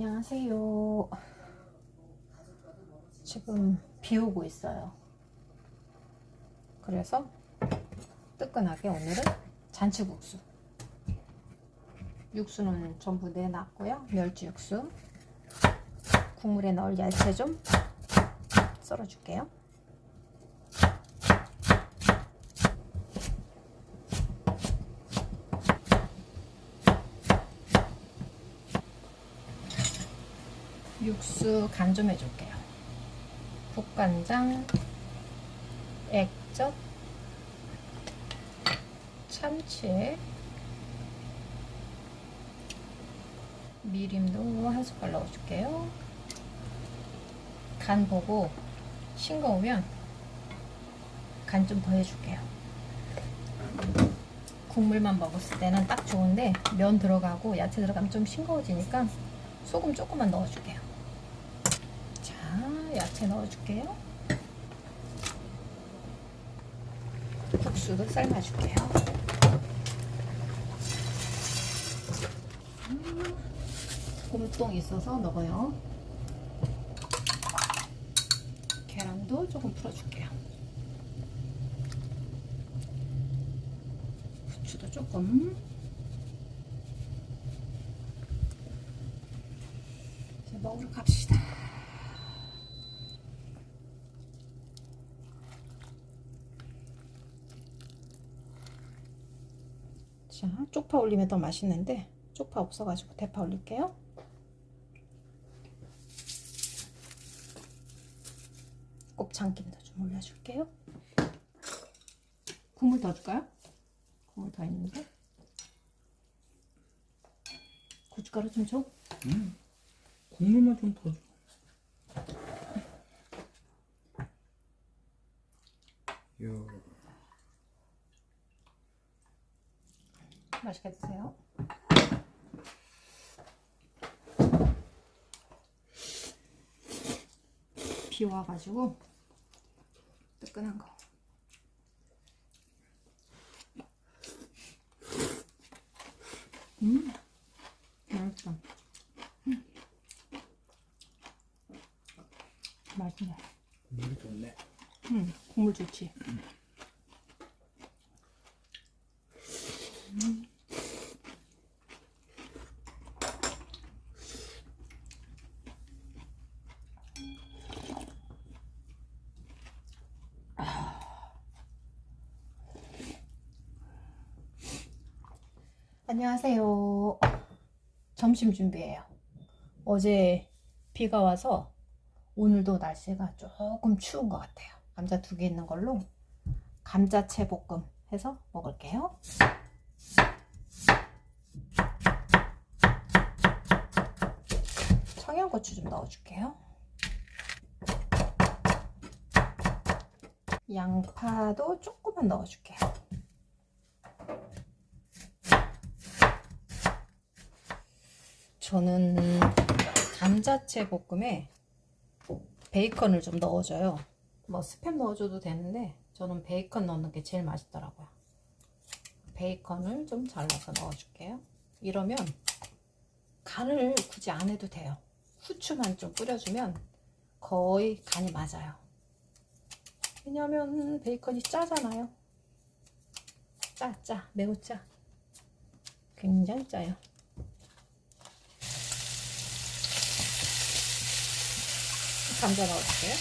안녕하세요. 지금 비 오고 있어요. 그래서 뜨끈하게 오늘은 잔치국수. 육수는 전부 내놨고요. 멸치 육수. 국물에 넣을 야채 좀 썰어줄게요. 육수 간 좀 해줄게요. 국간장, 액젓, 참치, 미림도 한 숟갈 넣어줄게요. 간 보고 싱거우면 간 좀 더 해줄게요. 국물만 먹었을 때는 딱 좋은데 면 들어가고 야채 들어가면 좀 싱거워지니까 소금 조금만 넣어줄게요. 자, 야채 넣어줄게요. 국수도 삶아줄게요. 음, 곰똥 있어서 넣어요. 계란도 조금 풀어줄게요. 부추도 조금. 이제 먹으러 갑시다. 자, 쪽파 올리면 더 맛있는데 쪽파 없어가지고 대파 올릴게요. 곱창김도 좀 올려줄게요. 국물 더 줄까요? 국물 더 있는데 고춧가루 좀 줘. 음, 국물만 좀 더 줘. 요, 맛있게 드세요. 비 와가지고 뜨끈한 거. 음, 맛있다. 음. 맛있네. 국물이 좋네. 음, 국물 좋지. 안녕하세요. 점심 준비해요. 어제 비가 와서 오늘도 날씨가 조금 추운 것 같아요. 감자 두 개 있는 걸로 감자채 볶음 해서 먹을게요. 청양고추 좀 넣어줄게요. 양파도 조금만 넣어줄게요. 저는 감자채 볶음에 베이컨을 좀 넣어줘요. 뭐 스팸 넣어줘도 되는데 저는 베이컨 넣는 게 제일 맛있더라고요. 베이컨을 좀 잘라서 넣어줄게요. 이러면 간을 굳이 안 해도 돼요. 후추만 좀 뿌려주면 거의 간이 맞아요. 왜냐면 베이컨이 짜잖아요. 짜, 짜, 매우 짜. 굉장히 짜요. 감자 넣어줄게요.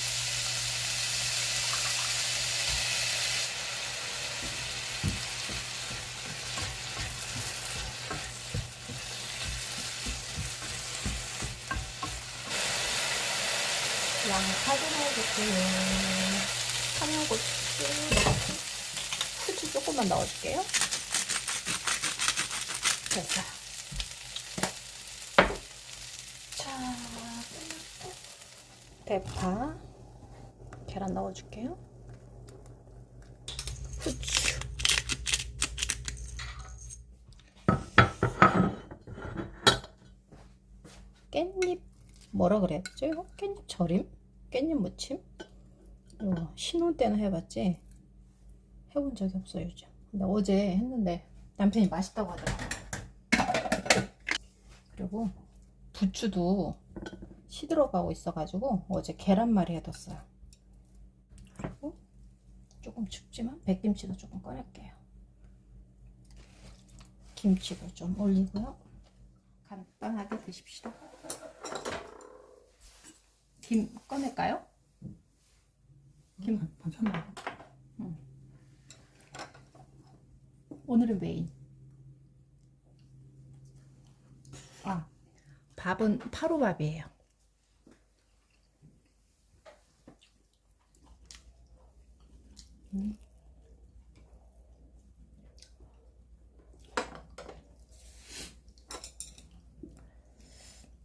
양파도 넣어줄게요. 청양고추 후추 조금만 넣어줄게요. 됐어요. 자, 대파, 계란 넣어줄게요. 후추. 깻잎 뭐라 그래야 되죠? 이거 깻잎 절임? 깻잎 무침? 이거 신혼 때는 해봤지 해본 적이 없어요 요즘. 근데 어제 했는데 남편이 맛있다고 하더라고. 그리고 부추도 시들어가고 있어가지고 어제 계란말이 해뒀어요. 그리고 조금 춥지만 백김치도 조금 꺼낼게요. 김치도 좀 올리고요. 간단하게 드십시다. 김 꺼낼까요? 김. 반- 반찬 먹어. 오늘은 메인. 아, 밥은 파로밥이에요. 음.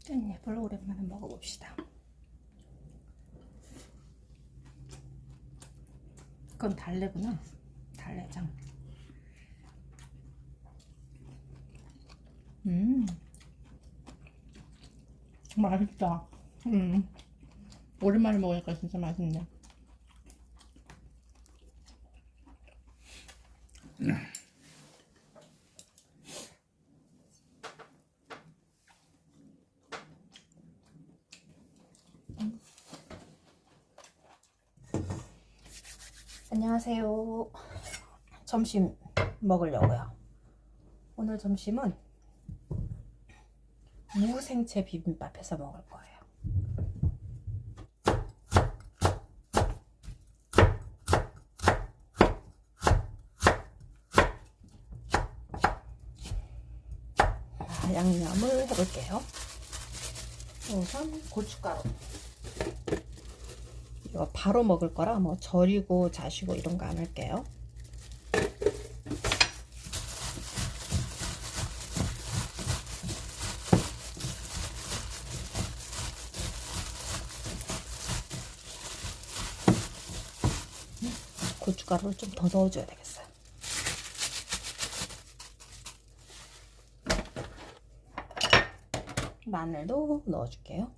깻잎을 오랜만에 먹어봅시다. 그건 달래구나. 달래장. 음. 맛있다. 음. 오랜만에 먹으니까 진짜 맛있네. 안녕하세요. 점심 먹으려고요. 오늘 점심은 무생채 비빔밥 해서 먹을 거예요. 자, 양념을 해볼게요. 우선 고춧가루. 이거 바로 먹을 거라 뭐 절이고 자시고 이런 거 안 할게요. 고춧가루를 좀 더 넣어줘야 되겠어요. 마늘도 넣어줄게요.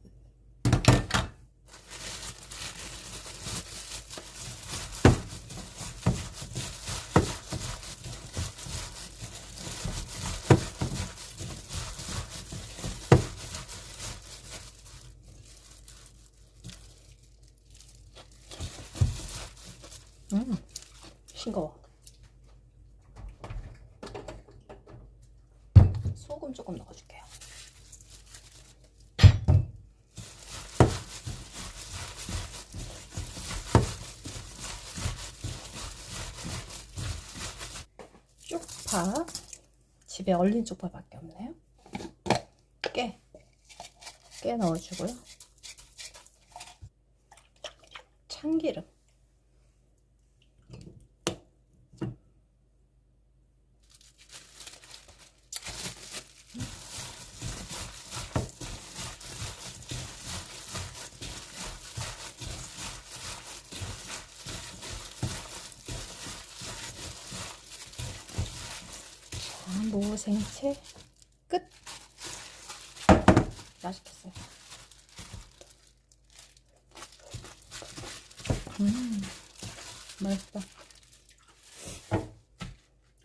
음, 싱거워. 소금 조금 넣어줄게요. 쪽파. 집에 얼린 쪽파밖에 없네요. 깨. 깨 넣어주고요. 참기름. 자, 모생채 끝. 맛있겠어요. 음, 맛있다.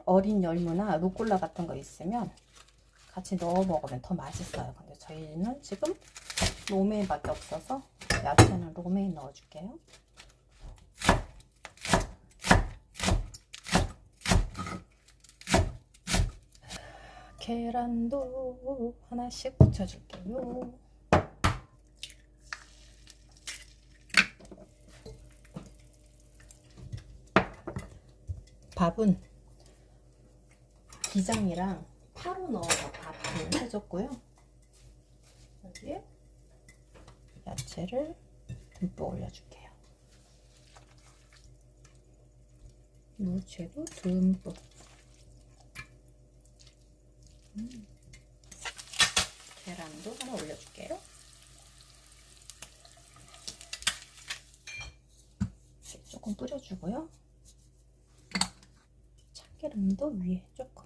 어린 열무나 루꼴라 같은 거 있으면 같이 넣어 먹으면 더 맛있어요. 근데 저희는 지금 로메인밖에 없어서 야채는 로메인 넣어줄게요. 계란도 하나씩 붙여줄게요. 밥은 기장이랑 파로 넣어서 밥을 해줬고요. 여기에 야채를 듬뿍 올려줄게요. 무채도 듬뿍. 음. 계란도 하나 올려줄게요. 조금 뿌려주고요. 참기름도 위에 조금.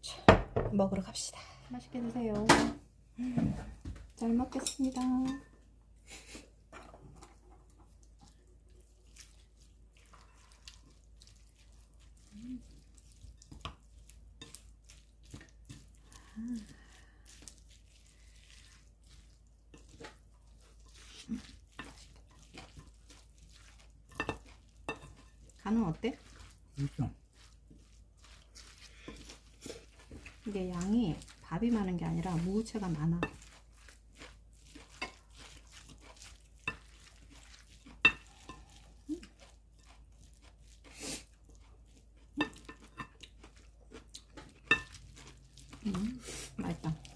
자, 먹으러 갑시다. 맛있게 드세요. 음, 잘 먹겠습니다. 간은 어때? 그렇죠. 이게 양이 밥이 많은 게 아니라 무채가 많아. 음, 맛있다.